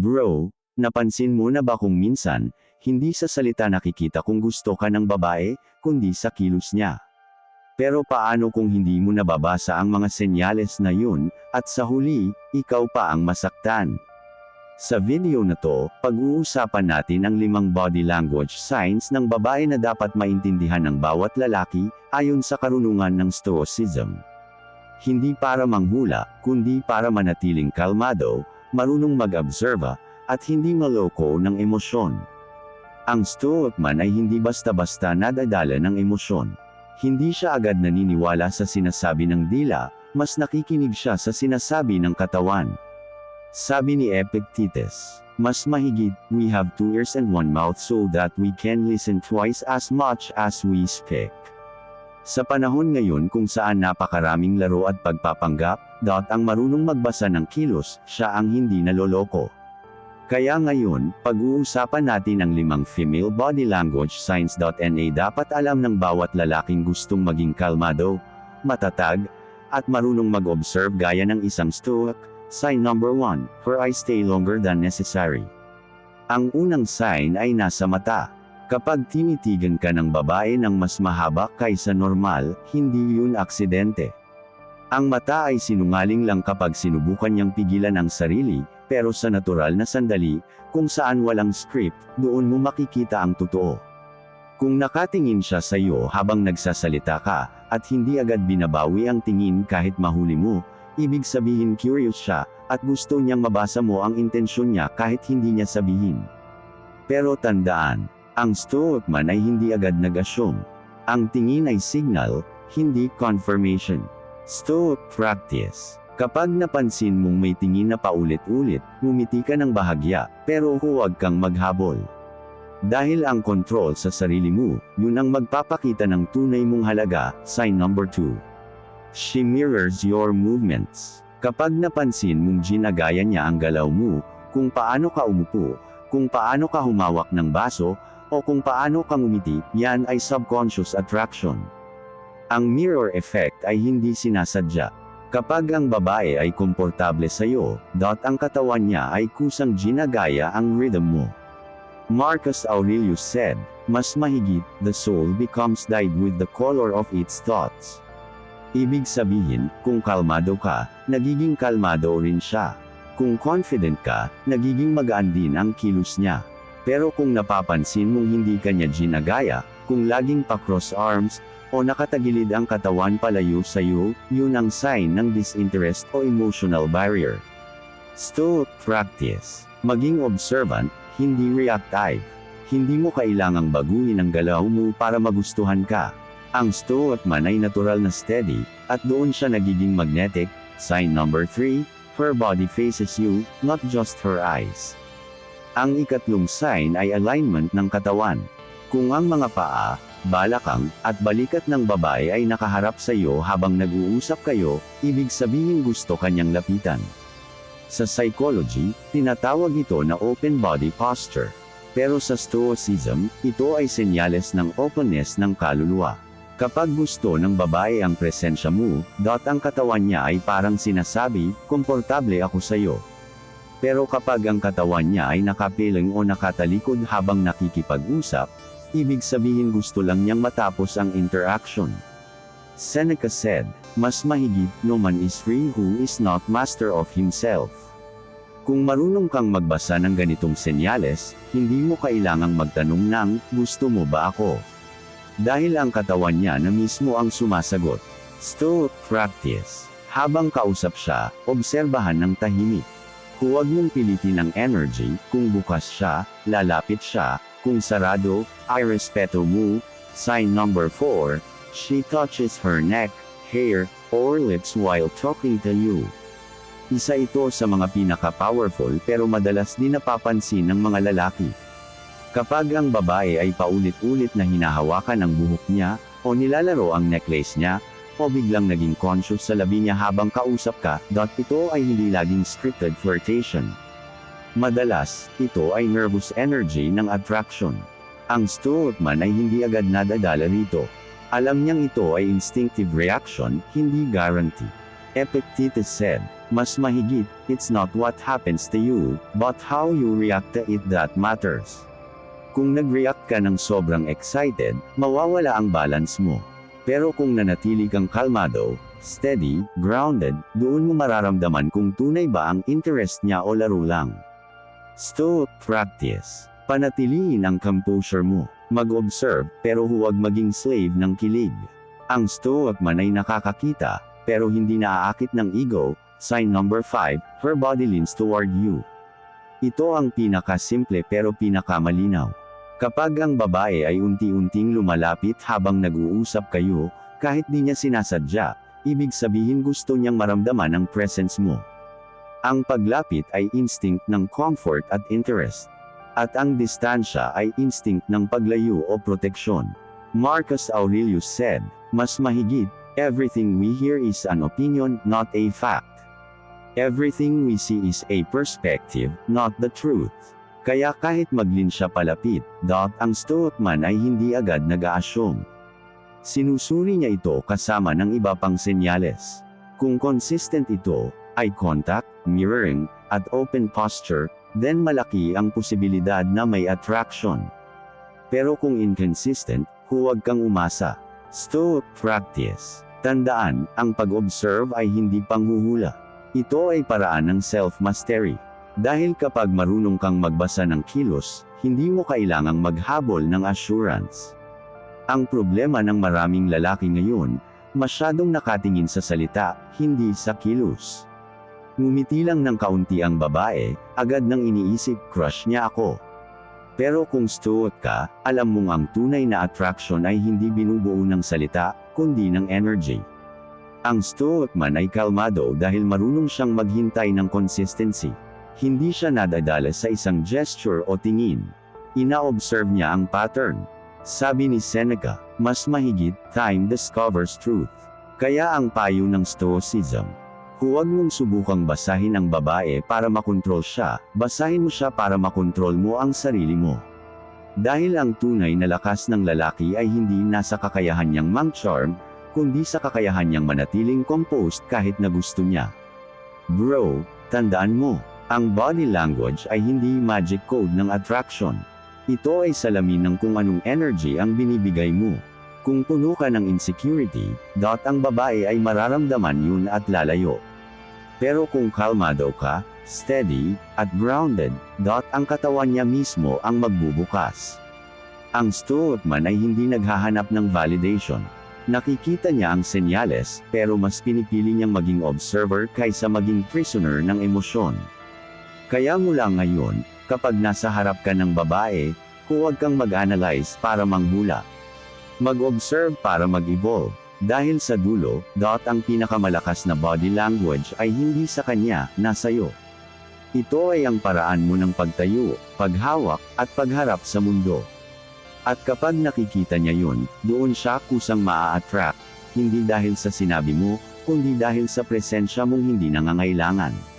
Bro, napansin mo na ba kung minsan, hindi sa salita nakikita kung gusto ka ng babae, kundi sa kilos niya. Pero paano kung hindi mo nababasa ang mga senyales na yun, at sa huli, ikaw pa ang masaktan? Sa video na to, pag-uusapan natin ang limang body language signs ng babae na dapat maintindihan ng bawat lalaki, ayon sa karunungan ng Stoicism. Hindi para manghula, kundi para manatiling kalmado, marunong mag-observa, at hindi maloko ng emosyon. Ang Stoic man ay hindi basta-basta nadadala ng emosyon. Hindi siya agad naniniwala sa sinasabi ng dila, mas nakikinig siya sa sinasabi ng katawan. Sabi ni Epictetus, mas mahigit, we have two ears and one mouth so that we can listen twice as much as we speak. Sa panahon ngayon kung saan napakaraming laro at pagpapanggap, dot ang marunong magbasa ng kilos, siya ang hindi naloloko. Kaya ngayon, pag-uusapan natin ang limang female body language signs.na dapat alam ng bawat lalaking gustong maging kalmado, matatag, at marunong mag-observe gaya ng isang stoic. Sign number 1, her eyes stay longer than necessary. Ang unang sign ay nasa mata. Kapag tinitigan ka ng babae ng mas mahaba kaysa normal, hindi yun aksidente. Ang mata ay sinungaling lang kapag sinubukan niyang pigilan ang sarili, pero sa natural na sandali, kung saan walang script, doon mo makikita ang totoo. Kung nakatingin siya sa iyo habang nagsasalita ka, at hindi agad binabawi ang tingin kahit mahuli mo, ibig sabihin curious siya, at gusto niyang mabasa mo ang intensyon niya kahit hindi niya sabihin. Pero tandaan, ang stoic man ay hindi agad nag-assume. Ang tingin ay signal, hindi confirmation. Stoic practice. Kapag napansin mong may tingin na paulit-ulit, ngumiti ka ng bahagya, pero huwag kang maghabol. Dahil ang control sa sarili mo, yun ang magpapakita ng tunay mong halaga, sign number 2. She mirrors your movements. Kapag napansin mong ginagaya niya ang galaw mo, kung paano ka umupo, kung paano ka humawak ng baso, o kung paano ka ngumiti, yan ay subconscious attraction. Ang mirror effect ay hindi sinasadya. Kapag ang babae ay komportable sa iyo, dot ang katawan niya ay kusang ginagaya ang rhythm mo. Marcus Aurelius said, mas mahigit, the soul becomes dyed with the color of its thoughts. Ibig sabihin, kung kalmado ka, nagiging kalmado rin siya. Kung confident ka, nagiging magaan din ang kilos niya. Pero kung napapansin mong hindi ka niya ginagaya, kung laging pa-cross arms, o nakatagilid ang katawan palayo sa iyo, yun ang sign ng disinterest o emotional barrier. Stoic practice. Maging observant, hindi reactive. Hindi mo kailangang baguhin ang galaw mo para magustuhan ka. Ang stoic man ay natural na steady, at doon siya nagiging magnetic. Sign number 3, her body faces you, not just her eyes. Ang ikatlong sign ay alignment ng katawan. Kung ang mga paa, balakang, at balikat ng babae ay nakaharap sa iyo habang nag-uusap kayo, ibig sabihin gusto kanyang lapitan. Sa psychology, tinatawag ito na open body posture. Pero sa stoicism, ito ay senyales ng openness ng kaluluwa. Kapag gusto ng babae ang presensya mo, dot ang katawan niya ay parang sinasabi, komportable ako sa iyo. Pero kapag ang katawan niya ay nakapiling o nakatalikod habang nakikipag-usap, ibig sabihin gusto lang niyang matapos ang interaction. Seneca said, mas mahigit, no man is free who is not master of himself. Kung marunong kang magbasa ng ganitong senyales, hindi mo kailangang magtanong ng, gusto mo ba ako? Dahil ang katawan niya na mismo ang sumasagot. Stoic practice. Habang kausap siya, obserbahan ng tahimik. Huwag mong pilitin ang energy, kung bukas siya, lalapit siya, kung sarado, ay respeto mo. Sign number 4, she touches her neck, hair, or lips while talking to you. Isa ito sa mga pinaka-powerful pero madalas din napapansin ng mga lalaki. Kapag ang babae ay paulit-ulit na hinahawakan ang buhok niya, o nilalaro ang necklace niya, o biglang naging conscious sa labi niya habang kausap ka, dot ito ay hindi laging scripted flirtation. Madalas, ito ay nervous energy ng attraction. Ang stoic man ay hindi agad nadadala rito. Alam niyang ito ay instinctive reaction, hindi guarantee. Epictetus said, Mas mahigit, it's not what happens to you, but how you react to it that matters. Kung nag-react ka ng sobrang excited, mawawala ang balance mo. Pero kung nanatili kang kalmado, steady, grounded, doon mo mararamdaman kung tunay ba ang interest niya o laro lang. Stoic practice. Panatiliin ang composure mo. Mag-observe, pero huwag maging slave ng kilig. Ang Stoic man ay nakakakita, pero hindi naaakit ng ego. Sign number 5, her body leans toward you. Ito ang pinakasimple pero pinakamalinaw. Kapag ang babae ay unti-unting lumalapit habang nag-uusap kayo, kahit di niya sinasadya, ibig sabihin gusto niyang maramdaman ang presence mo. Ang paglapit ay instinct ng comfort at interest. At ang distansya ay instinct ng paglayo o proteksyon. Marcus Aurelius said, mas mahigit, everything we hear is an opinion, not a fact. Everything we see is a perspective, not the truth. Kaya kahit maglin siya palapit, dot ang stoic man ay hindi agad nag-a-assume. Sinusuri niya ito kasama ng iba pang senyales. Kung consistent ito, eye contact, mirroring, at open posture, then malaki ang posibilidad na may attraction. Pero kung inconsistent, huwag kang umasa. Stoic practice. Tandaan, ang pag-observe ay hindi panghuhula. Ito ay paraan ng self-mastery. Dahil kapag marunong kang magbasa ng kilos, hindi mo kailangang maghabol ng assurance. Ang problema ng maraming lalaki ngayon, masyadong nakatingin sa salita, hindi sa kilos. Ngumiti lang ng kaunti ang babae, agad nang iniisip, crush niya ako. Pero kung stoic ka, alam mong ang tunay na attraction ay hindi binubuo ng salita, kundi ng energy. Ang stoic man ay kalmado dahil marunong siyang maghintay ng consistency. Hindi siya nadadala sa isang gesture o tingin. Ina-observe niya ang pattern. Sabi ni Seneca, mas mahigit, time discovers truth. Kaya ang payo ng stoicism, huwag mong subukang basahin ang babae para makontrol siya, basahin mo siya para makontrol mo ang sarili mo. Dahil ang tunay na lakas ng lalaki ay hindi nasa kakayahan niyang mang-charm, kundi sa kakayahan niyang manatiling composed kahit na gusto niya. Bro, tandaan mo, ang body language ay hindi magic code ng attraction. Ito ay salamin ng kung anong energy ang binibigay mo. Kung puno ka ng insecurity, dot ang babae ay mararamdaman yun at lalayo. Pero kung kalmado ka, steady, at grounded, dot ang katawan niya mismo ang magbubukas. Ang stoic man ay hindi naghahanap ng validation. Nakikita niya ang senyales, pero mas pinipili niyang maging observer kaysa maging prisoner ng emosyon. Kaya mula ngayon, kapag nasa harap ka ng babae, huwag kang mag-analyze para manghula. Mag-observe para mag-evolve. Dahil sa dulo, dot ang pinakamalakas na body language ay hindi sa kanya, nasayo. Ito ay ang paraan mo ng pagtayo, paghawak, at pagharap sa mundo. At kapag nakikita niya yun, doon siya kusang maa-attract, hindi dahil sa sinabi mo, kundi dahil sa presensya mong hindi nangangailangan.